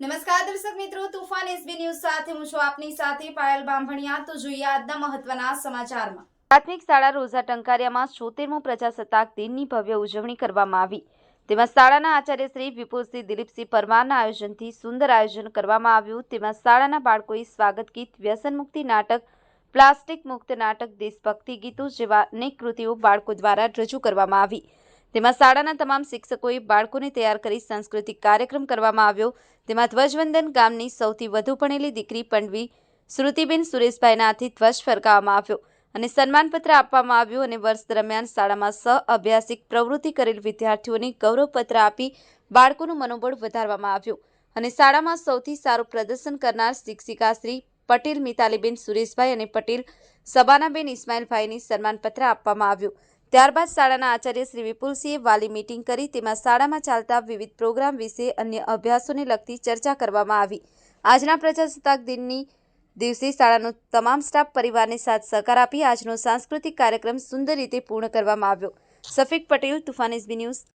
નમસ્કાર દર્શક મિત્રો, તુફાન એસબી ન્યૂઝ સાથે હું છું આપની સાથે પાયલ બાંભણિયા. તો જોઈએ આજના મહત્વના સમાચારમાં. પ્રાથમિક શાળા રોઝા ટંકારિયામાં છોતેરમો પ્રજાસત્તાક દિનની ભવ્ય ઉજવણી કરવામાં આવી. તેમાં શાળાના આચાર્ય શ્રી વિપુલસિંહ દિલીપસિંહ પરમારના આયોજનથી સુંદર આયોજન કરવામાં આવ્યું. તેમાં શાળાના બાળકોએ સ્વાગત ગીત, વ્યસન મુક્તિ નાટક, પ્લાસ્ટિક મુક્ત નાટક, દેશભક્તિ ગીતો જેવા અનેક કૃતિઓ બાળકો દ્વારા રજૂ કરવામાં આવી. તેમાં શાળાના તમામ શિક્ષકોએ બાળકોને તૈયાર કરી સાંસ્કૃતિક કાર્યક્રમ કરવામાં આવ્યો. તેમાં ધ્વજવંદન ગામની સૌથી વધુ ભણેલી દીકરી પંડવી શ્રુતિબેન સુરેશભાઈના હાથે ધ્વજ ફરકાવવામાં આવ્યો અને સન્માનપત્ર આપવામાં આવ્યું અને વર્ષ દરમિયાન શાળામાં સહ અભ્યાસિક પ્રવૃત્તિ કરેલ વિદ્યાર્થીઓને ગૌરવપત્ર આપી બાળકોનું મનોબળ વધારવામાં આવ્યું અને શાળામાં સૌથી સારું પ્રદર્શન કરનાર શિક્ષિકા શ્રી પટેલ મિતાલીબેન સુરેશભાઈ અને પટેલ સબાનાબેન ઇસ્માઇલભાઈને સન્માનપત્ર આપવામાં આવ્યું. ત્યારબાદ શાળાના આચાર્ય શ્રી વિપુલસિંહે વાલી મીટિંગ કરી. તેમાં શાળામાં ચાલતા વિવિધ પ્રોગ્રામ વિશે અન્ય અભ્યાસોને લગતી ચર્ચા કરવામાં આવી. આજના પ્રજાસત્તાક દિનની દિવસે શાળાનો તમામ સ્ટાફ પરિવારને સાથ સહકાર આપી આજનો સાંસ્કૃતિક કાર્યક્રમ સુંદર રીતે પૂર્ણ કરવામાં આવ્યો. Safiq Patel, Tufan SB news